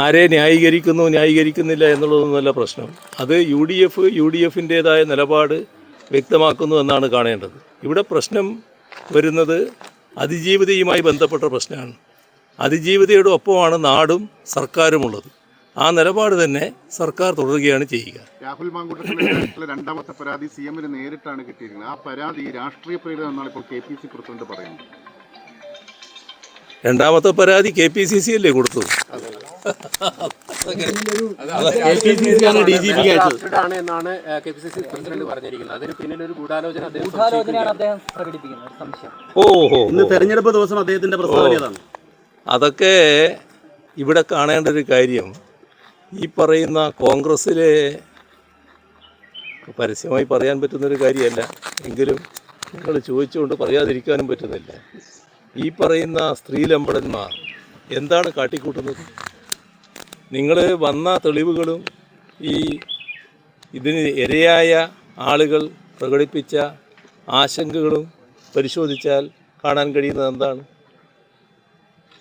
ആരെ ന്യായീകരിക്കുന്നു ന്യായീകരിക്കുന്നില്ല എന്നുള്ളതൊന്നുമല്ല പ്രശ്നം. അത് U D F U D എഫിന്റേതായ നിലപാട് വ്യക്തമാക്കുന്നു എന്നാണ് കാണേണ്ടത്. ഇവിടെ പ്രശ്നം വരുന്നത് അതിജീവിതയുമായി ബന്ധപ്പെട്ട പ്രശ്നമാണ്. അതിജീവിതയുടെ ഒപ്പമാണ് നാടും സർക്കാരുമുള്ളത്. ആ നിലപാട് തന്നെ സർക്കാർ തുടരുകയാണ് ചെയ്യുക. രാഹുൽ മാങ്കൂട്ടത്തിന്റെ രണ്ടാമത്തെ പരാതി സി എമ്മിന് നേരിട്ടാണ് കിട്ടിയിരിക്കുന്നത് ആ പരാതി രാഷ്ട്രീയ പ്രേരിതമെന്നാണ് ഇപ്പോൾ കെ പി സി പ്രസിഡന്റ് പറയുന്നത്. രണ്ടാമത്തെ പരാതി കെ പി സി സി അല്ലേ കൊടുത്തത്? എന്നാണ് K P C C president പറഞ്ഞിരിക്കുന്നത്. അതിന് പിന്നിൽ ഒരു ഗൂഢാലോചന അദ്ദേഹം ഗൂഢാലോചനയാണ് ഒരു സംശയം. ഓഹോ. ഇന്ന് തെരഞ്ഞെടുപ്പ് ദിവസം അദ്ദേഹത്തിന്റെ പ്രസ്താവന അതൊക്കെ ഇവിടെ കാണേണ്ട ഒരു കാര്യം ഈ പറയുന്ന കോൺഗ്രസ്സിലെ പരസ്യമായി പറയാൻ പറ്റുന്നൊരു കാര്യമല്ല. എങ്കിലും നിങ്ങൾ ചോദിച്ചുകൊണ്ട് പറയാതിരിക്കാനും പറ്റുന്നില്ല. ഈ പറയുന്ന സ്ത്രീലമ്പടന്മാർ എന്താണ് കാട്ടിക്കൂട്ടുന്നത്? നിങ്ങൾ വന്ന തെളിവുകളും ഈ ഇതിന് ഇരയായ ആളുകൾ പ്രകടിപ്പിച്ച ആശങ്കകളും പരിശോധിച്ചാൽ കാണാൻ കഴിയുന്നത് എന്താണ്?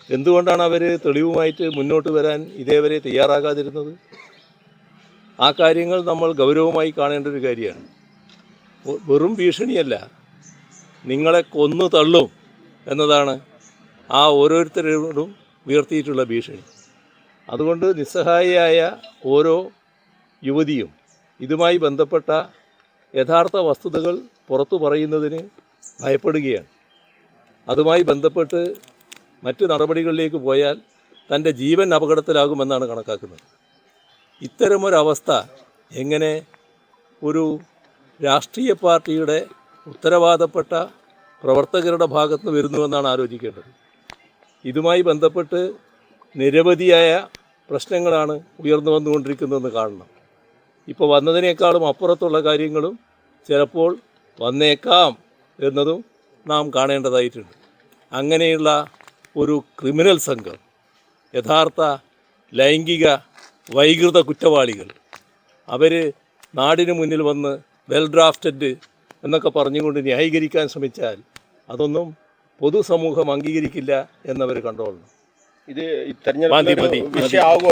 എന്തുകൊണ്ടാണ് അവർ തെളിവുമായിട്ട് മുന്നോട്ട് വരാൻ ഇതേവരെ തയ്യാറാകാതിരുന്നത്? ആ കാര്യങ്ങൾ നമ്മൾ ഗൗരവമായി കാണേണ്ട ഒരു കാര്യമാണ്. വെറും ഭീഷണിയല്ല. നിങ്ങളെ കൊന്നു തള്ളും. എന്നതാണ് ആ ഓരോരുത്തരോടും ഉയർത്തിയിട്ടുള്ള ഭീഷണി. അതുകൊണ്ട് നിസ്സഹായിയായ ഓരോ യുവതിയും ഇതുമായി ബന്ധപ്പെട്ട യഥാർത്ഥ വസ്തുതകൾ പുറത്തു പറയുന്നതിന് ഭയപ്പെടുകയാണ്. അതുമായി ബന്ധപ്പെട്ട് മറ്റ് നടപടികളിലേക്ക് പോയാൽ തന്റെ ജീവൻ അപകടത്തിലാകുമെന്നാണ് കണക്കാക്കുന്നത്. ഇത്തരമൊരവസ്ഥ എങ്ങനെ ഒരു രാഷ്ട്രീയ പാർട്ടിയുടെ ഉത്തരവാദപ്പെട്ട പ്രവർത്തകരുടെ ഭാഗത്ത് നിന്ന് വരുന്നുവെന്നാണ് ആലോചിക്കേണ്ടത്. ഇതുമായി ബന്ധപ്പെട്ട് നിരവധിയായ പ്രശ്നങ്ങളാണ് ഉയർന്നു വന്നുകൊണ്ടിരിക്കുന്നതെന്ന് കാണണം. ഇപ്പോൾ വന്നതിനേക്കാളും അപ്പുറത്തുള്ള കാര്യങ്ങളും ചിലപ്പോൾ വന്നേക്കാം എന്നതും നാം കാണേണ്ടതായിട്ടുണ്ട്. അങ്ങനെയുള്ള ഒരു ക്രിമിനൽ സംഘം യഥാർത്ഥ ലൈംഗിക വൈകൃത കുറ്റവാളികൾ അവർ നാടിന് മുന്നിൽ വന്ന് വെൽ ഡ്രാഫ്റ്റഡ് എന്നൊക്കെ പറഞ്ഞുകൊണ്ട് ന്യായീകരിക്കാൻ ശ്രമിച്ചാൽ അതൊന്നും പൊതുസമൂഹം അംഗീകരിക്കില്ല എന്നവർ കണ്ടോളണം ഇത് തെരഞ്ഞെടുപ്പ് വിഷയമാകുമോ